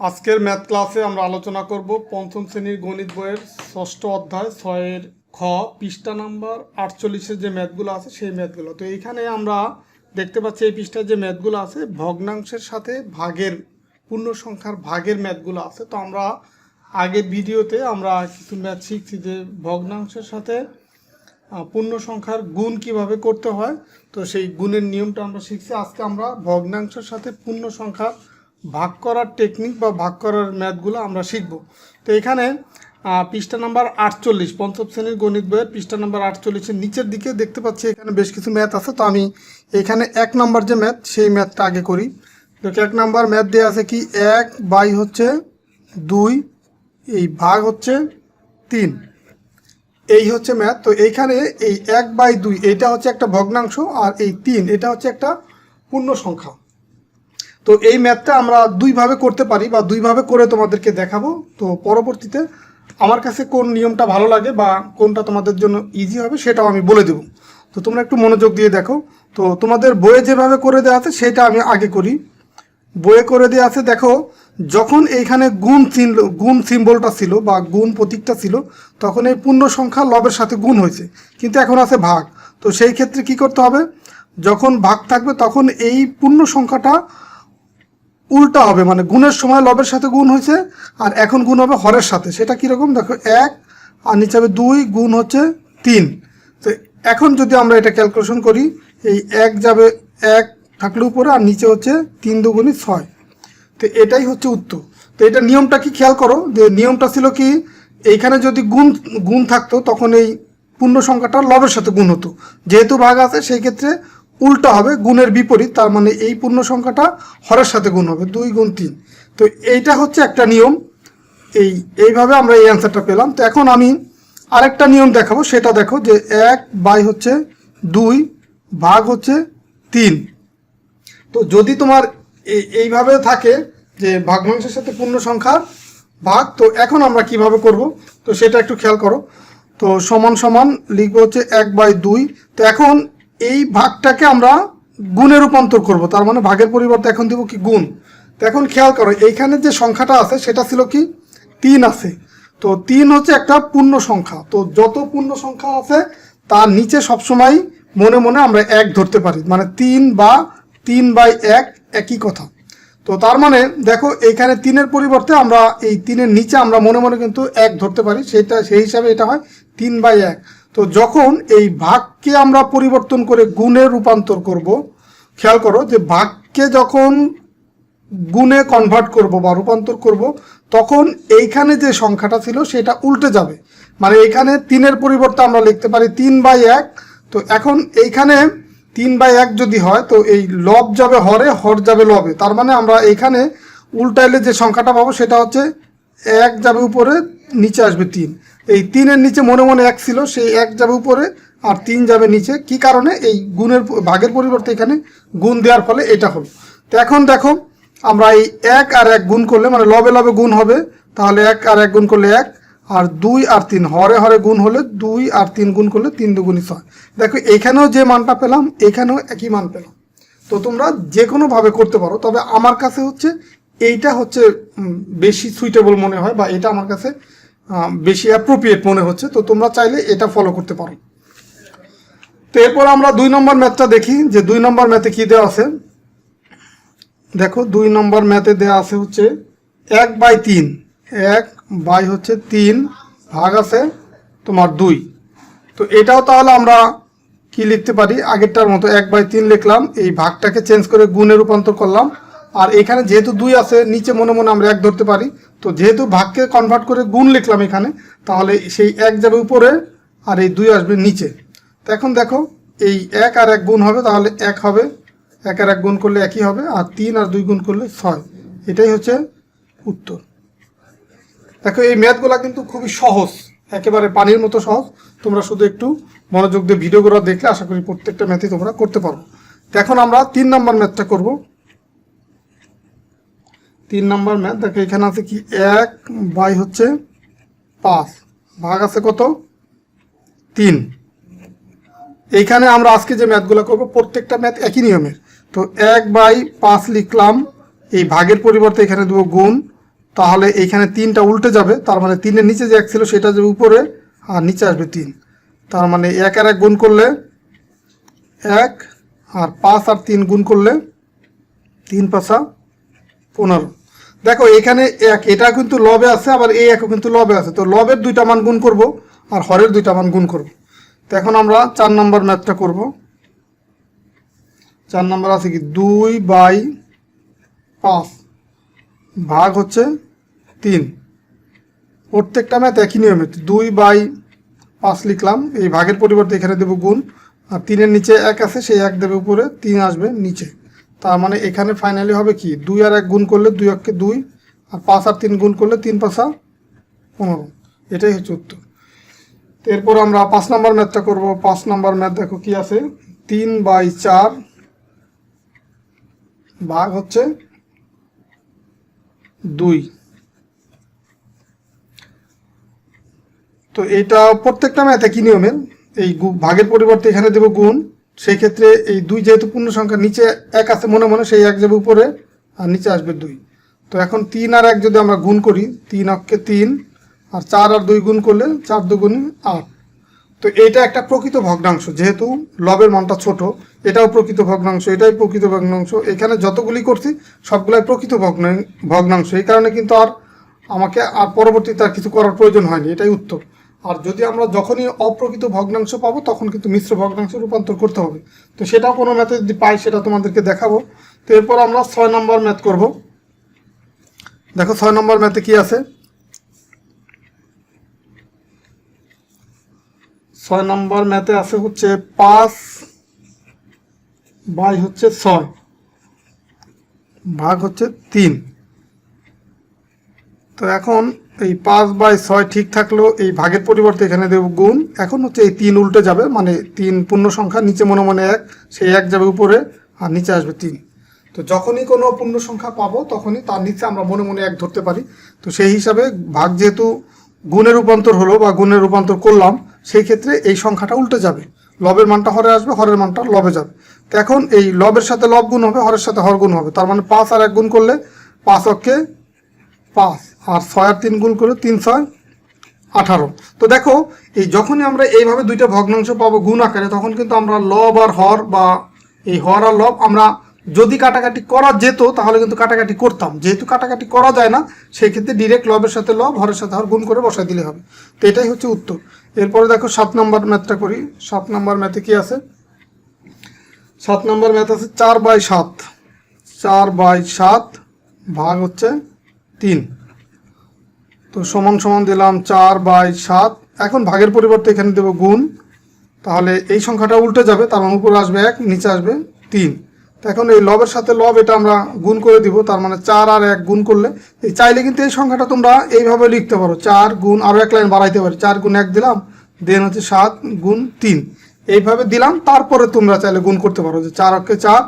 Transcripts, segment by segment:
আজকের ম্যাথ ক্লাসে আমরা আলোচনা করব পঞ্চম শ্রেণির গণিত বইয়ের ষষ্ঠ অধ্যায় ছয়ের খ, পৃষ্ঠা নাম্বার আটচল্লিশের যে ম্যাথগুলো আছে সেই ম্যাথগুলো। তো এইখানে আমরা দেখতে পাচ্ছি এই পৃষ্ঠার যে ম্যাথগুলো আছে, ভগ্নাংশের সাথে ভাগের, পূর্ণ সংখ্যার ভাগের ম্যাথগুলো আছে। তো আমরা আগের ভিডিওতে আমরা কিছু ম্যাথ শিখছি যে ভগ্নাংশের সাথে পূর্ণ সংখ্যার গুণ কীভাবে করতে হয়। তো সেই গুণের নিয়মটা আমরা শিখছি। আজকে আমরা ভগ্নাংশের সাথে পূর্ণ সংখ্যা ভাগ করার টেকনিক বা ভাগ করার ম্যাথগুলো আমরা শিখব। তো এখানে পৃষ্ঠা নাম্বার আটচল্লিশ, পঞ্চম শ্রেণির গণিত বইয়ের পৃষ্ঠা নাম্বার আটচল্লিশের নিচের দিকে দেখতে পাচ্ছি এখানে বেশ কিছু ম্যাথ আছে। তো আমি এখানে এক নাম্বার যে ম্যাথ সেই ম্যাথটা আগে করি। দেখো, এক নাম্বার ম্যাথ দেওয়া আছে কি? এক বাই হচ্ছে দুই, এই ভাগ হচ্ছে তিন। এই হচ্ছে ম্যাথ তো এইখানে এই এক বাই দুই এইটা হচ্ছে একটা ভগ্নাংশ আর এই তিন, এটা হচ্ছে একটা পূর্ণ সংখ্যা তো এই ম্যাথটা আমরা দুইভাবে করতে পারি বা দুইভাবে করে তোমাদেরকে দেখাবো। তো পরবর্তীতে আমার কাছে কোন নিয়মটা ভালো লাগে বা কোনটা তোমাদের জন্য ইজি হবে সেটাও আমি বলে দেবো। তো তোমরা একটু মনোযোগ দিয়ে দেখো। তো তোমাদের বইয়ে যেভাবে করে দেওয়া আছে সেটা আমি আগে করি। বইয়ে করে দেওয়া আছে, দেখো, যখন এইখানে গুণ চিহ্ন, গুণ সিম্বলটা ছিল বা গুণ প্রতীকটা ছিল, তখন এই পূর্ণ সংখ্যা লবের সাথে গুণ হয়েছে। কিন্তু এখন আছে ভাগ। তো সেই ক্ষেত্রে কি করতে হবে? যখন ভাগ থাকবে, তখন এই পূর্ণ সংখ্যাটা উল্টা হবে মানে গুণের সময় লবের সাথে গুণ হয়েছে আর এখন গুণ হবে হরের সাথে। সেটা কীরকম? দেখো, এক আর নিচে হবে দুই, গুণ হচ্ছে তিন। তো এখন যদি আমরা এটা ক্যালকুলেশন করি, এই এক যাবে এক থাকলে উপরে আর নিচে হচ্ছে তিন দুগুণি ছয়। তো এটাই হচ্ছে উত্তর। তো এটা নিয়মটা কি খেয়াল করো? যে নিয়মটা ছিল কি, এইখানে যদি গুণ গুণ থাকতো, তখন এই পূর্ণ সংখ্যাটা লবের সাথে গুণ হতো। যেহেতু ভাগ আছে, সেই ক্ষেত্রে উল্টা হবে, গুণের বিপরীত, তার মানে এই পূর্ণ সংখ্যাটা হরের সাথে গুণ হবে, দুই গুণ তিন। তো এইটা হচ্ছে একটা নিয়ম। এই, এইভাবে আমরা এই অ্যান্সারটা পেলাম। তো এখন আমি আরেকটা নিয়ম দেখাবো, সেটা দেখো যে এক বাই হচ্ছে দুই ভাগ হচ্ছে তিন। তো যদি তোমার এই- এইভাবে থাকে যে ভাগমাংসের সাথে পূর্ণ সংখ্যার ভাগ, তো এখন আমরা কীভাবে করব? তো সেটা একটু খেয়াল করো। তো সমান সমান লিখব হচ্ছে এক বাই দুই। তো এখন এই ভাগটাকে আমরা গুণে রূপান্তর করব। তার মানে ভাগের পরিবর্তে এখন দেবো কি গুণ। তো এখন খেয়াল করো, এইখানে যে সংখ্যাটা আছে সেটা ছিল কি? তিন আছে। তো তিন হচ্ছে একটা পূর্ণ সংখ্যা। তো যত পূর্ণ সংখ্যা আছে, তার নিচে সবসময় মনে মনে আমরা এক ধরতে পারি। মানে তিন বা তিন বাই এক একই কথা। তো তার মানে দেখো, এইখানে তিনের পরিবর্তে আমরা এই তিনের নিচে আমরা মনে মনে কিন্তু এক ধরতে পারি। সেটা, সেই হিসাবে এটা হয় তিন বাই এক। তো যখন এই ভাগকে আমরা পরিবর্তন করে গুণে রূপান্তর করব, খেয়াল করো যে ভাগকে যখন গুণে কনভার্ট করব বা রূপান্তর করব, তখন এইখানে যে সংখ্যাটা ছিল সেটা উল্টে যাবে। মানে এইখানে তিনের পরিবর্তে আমরা লিখতে পারি তিন বাই এক। তো এখন এইখানে তিন বাই এক যদি হয়, তো এই লব যাবে হরে, হর যাবে লবে। তার মানে আমরা এইখানে উল্টাইলে যে সংখ্যাটা পাবো সেটা হচ্ছে এক যাবে উপরে, নিচে আসবে তিন। এই তিনের নিচে মনে মনে এক ছিল, সেই এক যাবে উপরে আর তিন যাবে নিচে। কি কারণে? এই গুণের ভাগের পরিবর্তে এখানে গুণ দেওয়ার ফলে এটা হলো। তো এখন দেখো, আমরা এই এক আর এক গুণ করলে মানে লবে লবে গুণ হবে, তাহলে এক আর এক গুণ করলে এক, আর দুই আর তিন, হরে হরে গুণ হলে দুই আর তিন গুণ করলে তিন দুগুণই ছয়। দেখো, এখানেও যে মানটা পেলাম, এখানেও একই মান পেলাম। তো তোমরা যে কোনোভাবে করতে পারো, তবে আমার কাছে হচ্ছে এইটা হচ্ছে বেশি সুইটেবল মনে হয়, বা এটা আমার কাছে বেশি অ্যাপ্রোপ্রিয়েট মনে হচ্ছে। তো তোমরা চাইলে এটা ফলো করতে পারো। তো এরপর আমরা দুই নম্বর ম্যাথটা দেখি যে দুই নম্বর ম্যাথে কি দেওয়া আছে। দেখো, দুই নম্বর ম্যাথে দেওয়া আছে হচ্ছে এক বাই তিন। এক বাই হচ্ছে তিন ভাগ আছে তোমার দুই। তো এটাও তাহলে আমরা কি লিখতে পারি? আগেরটার মতো এক বাই তিন লিখলাম, এই ভাগটাকে চেঞ্জ করে গুণে রূপান্তর করলাম। আর এখানে যেহেতু দুই আছে, নিচে মনে মনে আমরা এক ধরতে পারি। তো যেহেতু ভাগকে কনভার্ট করে গুণ লিখলাম এখানে, তাহলে সেই এক যাবে উপরে আর এই দুই আসবে নিচে। তো এখন দেখো, এই এক আর এক গুণ হবে, তাহলে এক হবে। এক আর এক গুণ করলে একই হবে, আর তিন আর দুই গুণ করলে ছয়। এটাই হচ্ছে উত্তর। দেখো, এই ম্যাথগুলা কিন্তু খুবই সহজ, একেবারে পানির মতো সহজ। তোমরা শুধু একটু মনোযোগ দিয়ে ভিডিওগুলো দেখলে আশা করি প্রত্যেকটা ম্যাথই তোমরা করতে পারো এখন আমরা তিন নম্বর ম্যাথটা করব। তিন নম্বর ম্যাথ, দেখো এখানে আছে কি? এক বাই হচ্ছে পাঁচ। ভাগ আছে কত? তিন। এইখানে আমরা আজকে যে ম্যাথগুলো করব, প্রত্যেকটা ম্যাথ একই নিয়মের। তো এক বাই পাঁচ লিখলাম, এই ভাগের পরিবর্তে এখানে দেবো গুণ। তাহলে এইখানে তিনটা উল্টে যাবে, তার মানে তিনের নিচে যে এক ছিল সেটা যাবে উপরে, আর নিচে আসবে তিন। তার মানে এক আর এক গুণ করলে এক, আর পাঁচ আর তিন গুণ করলে তিন পাঁচা পনেরো দেখো, এখানে এক, এটা কিন্তু লবে আছে, আবার এই একও কিন্তু লবে আছে। তো লবের দুইটা মান গুণ করব, আর হরের দুইটা মান গুণ করব। তো এখন আমরা চার নম্বর ম্যাথটা করব। চার নম্বর আছে কি? দুই বাই পাঁচ ভাগ হচ্ছে তিন। প্রত্যেকটা ম্যাথ একই নিয়মে। দুই বাই পাঁচ লিখলাম, এই ভাগের পরিবর্তে এখানে দেবো গুণ। আর তিনের নিচে এক আছে, সেই এক দেবে উপরে, তিন আসবে নিচে। তার মানে এখানে ফাইনালি হবে কি? দুই আর এক গুণ করলে দুই এককে দুই, আর পাঁচ আর তিন গুণ করলে তিন পাঁচা পনেরো। এটাই হচ্ছে উত্তর। এরপর আমরা পাঁচ নম্বর ম্যাথটা করব। পাঁচ নম্বর ম্যাথ দেখো কি আছে? তিন বাই চার ভাগ হচ্ছে দুই। তো এইটা প্রত্যেকটা ম্যাথ একই নিয়মের? এই ভাগের পরিবর্তে এখানে দেবো গুণ। সেই ক্ষেত্রে এই দুই যেহেতু পূর্ণ সংখ্যা, নিচে এক আছে মনে মনে, সেই এক যাবে উপরে আর নিচে আসবে দুই। তো এখন তিন আর এক যদি আমরা গুণ করি, তিন অক্ষে তিন, আর চার আর দুই গুণ করলে চার দুগুণ আট। তো এটা একটা প্রকৃত ভগ্নাংশ, যেহেতু লবের মানটা ছোট, এটাও প্রকৃত ভগ্নাংশ, এটাই প্রকৃত ভগ্নাংশ। এখানে যতগুলি করছি, সবগুলাই প্রকৃত ভগ্না- ভগ্নাংশ। এই কারণে কিন্তু আর আমাকে আর পরবর্তীতে আর কিছু করার প্রয়োজন হয়নি, এটাই উত্তর। আর যদি আমরা যখনই অপ্রকৃত ভগ্নাংশ পাবো, তখন কিন্তু মিশ্র ভগ্নাংশ রূপান্তর করতে হবে। তো সেটাও কোনো ম্যাথে যদি পাই, সেটা তোমাদেরকে দেখাবো। তো এরপর আমরা ছয় নম্বর ম্যাথ করব। দেখো, ছয় নম্বর ম্যাথে কি আছে? ছয় নম্বর ম্যাথে আছে হচ্ছে পাঁচ বাই হচ্ছে ছয়, ভাগ হচ্ছে তিন। তো এখন এই পাঁচ বাই ছয় ঠিক থাকলেও এই ভাগের পরিবর্তে এখানে দেব গুণ। এখন হচ্ছে এই তিন উল্টে যাবে মানে তিন পূর্ণ সংখ্যা, নিচে মনে মনে এক, সেই এক যাবে উপরে, আর নিচে আসবে তিন। তো যখনই কোনো পূর্ণ সংখ্যা পাবো, তখনই তার নিচে আমরা মনে মনে এক ধরতে পারি। তো সেই হিসাবে ভাগ যেহেতু গুণের রূপান্তর হলো বা গুণের রূপান্তর করলাম, সেই ক্ষেত্রে এই সংখ্যাটা উল্টে যাবে। লবের মানটা হরে আসবে, হরের মানটা লবে যাবে। তো এখন এই লবের সাথে লব গুণ হবে, হরের সাথে হর গুণ হবে। তার মানে পাঁচ আর এক গুণ করলে পাঁচ অক্ষে পাঁচ আর ছয় আর তিন গুণ করে তিন ছয় আঠারো। তো দেখো, এই যখনই আমরা এইভাবে দুইটা ভগ্নাংশ পাবো গুণ আকারে, তখন কিন্তু আমরা লব আর হর বা এই হর আর লব আমরা যদি কাটাকাটি করা যেত, তাহলে কিন্তু কাটাকাটি করতাম। যেহেতু কাটাকাটি করা যায় না সেই ক্ষেত্রে ডিরেক্ট লবের সাথে লব, হরের সাথে হর গুণ করে বসাই দিলে হবে। তো এটাই হচ্ছে উত্তর। এরপরে দেখো, সাত নম্বর ম্যাথটা করি। সাত নম্বর ম্যাথে কি আছে? সাত নম্বর ম্যাথ আছে চার বাই সাত। চার বাই সাত ভাগ হচ্ছে তিন। তো সমান সমান দিলাম চার বাই সাত। এখন ভাগের পরিবর্তে এখানে দেবো গুণ। তাহলে এই সংখ্যাটা উল্টে যাবে, তার মানে উপরে আসবে এক, নিচে আসবে তিন। তো এখন এই লবের সাথে লব, এটা আমরা গুণ করে দিব, তার মানে চার আর এক গুণ করলে। এই চাইলে কিন্তু এই সংখ্যাটা তোমরা এইভাবে লিখতে পারো, চার গুণ আরও এক লাইন বাড়াইতে পারি। চার গুণ এক দিলাম, দেন হচ্ছে সাত গুণ তিন। এইভাবে দিলাম, তারপরে তোমরা চাইলে গুণ করতে পারো যে চার অক্ষে চার,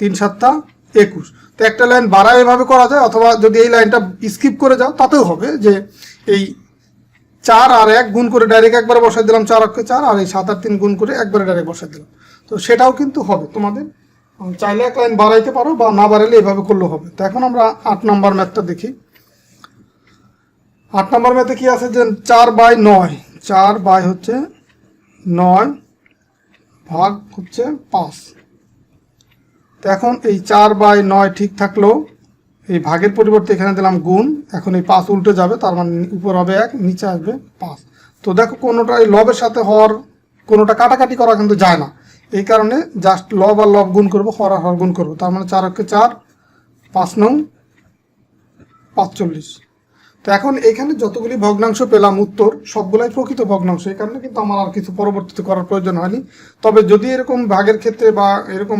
তিন সাতটা একুশ। তো একটা লাইন বাড়া এভাবে করা যায়, অথবা যদি এই লাইনটা স্কিপ করে যাও, তাতেও হবে যে এই চার আর এক গুণ করে ডাইরেক্ট একবারে বসাই দিলাম, চার অক্ষে চার, আর এই সাত আর তিন গুণ করে একবারে ডাইরেক্ট বসাই দিলাম। তো সেটাও কিন্তু হবে তোমাদের। চাইলে এক লাইন বাড়াইতে পারো, বা না বাড়াইলে এভাবে করলেও হবে। তো এখন আমরা আট নম্বর ম্যাথটা দেখি। আট নম্বর ম্যাথে কি আছে যে চার বাই নয়, চার বাই হচ্ছে নয় ভাগ হচ্ছে পাঁচ। তো এখন এই চার বাই নয় ঠিক থাকলেও এই ভাগের পরিবর্তে এখানে দিলাম গুণ। এখন এই পাঁচ উল্টে যাবে, তার মানে উপর হবে এক, নিচে আসবে পাঁচ। তো দেখো কোনোটা এই লবের সাথে হর কোনোটা কাটাকাটি করা কিন্তু যায় না। এই কারণে জাস্ট লব আর লব গুণ করব, হর আর হর গুণ করব। তার মানে চার অক্ষে চার, পাঁচ নং, পাঁচচল্লিশ। তো এখন এখানে যতগুলি ভগ্নাংশ পেলাম উত্তর, সবগুলাই প্রকৃত ভগ্নাংশ। এই কারণে কিন্তু আমার আর কিছু পরবর্তীতে করার প্রয়োজন হয়নি। তবে যদি এরকম ভাগের ক্ষেত্রে বা এরকম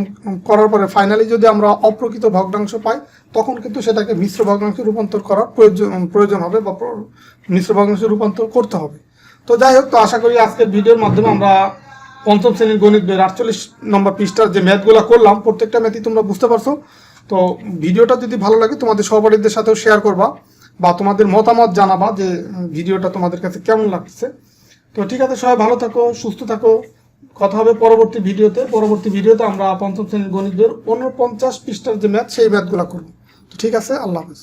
করার পরে ফাইনালি যদি আমরা অপ্রকৃত ভগ্নাংশ পাই, তখন কিন্তু সেটাকে মিশ্র ভগ্নাংশে রূপান্তর করার প্রয়োজন প্রয়োজন হবে বা মিশ্র ভগ্নাংশে রূপান্তর করতে হবে। তো যাই হোক, তো আশা করি আজকের ভিডিওর মাধ্যমে আমরা পঞ্চম শ্রেণির গণিত বইয়ের আটচল্লিশ নম্বর পৃষ্ঠার যে ম্যাথগুলো করলাম, প্রত্যেকটা ম্যাথই তোমরা বুঝতে পারছ। তো ভিডিওটা যদি ভালো লাগে, তোমাদের সহপাঠীদের সাথেও শেয়ার করবা। বা তোমাদের মতামত জানাবা যে ভিডিওটা তোমাদের কাছে কেমন লাগছে। তো ঠিক আছে, সবাই ভালো থাকো, সুস্থ থাকো। কথা হবে পরবর্তী ভিডিওতে। পরবর্তী ভিডিওতে আমরা পঞ্চম শ্রেণির গণিতের অন্য পঞ্চাশ পৃষ্ঠার যে ম্যাথ, সেই ম্যাথগুলো করব। তো ঠিক আছে, আল্লাহ হাফেজ।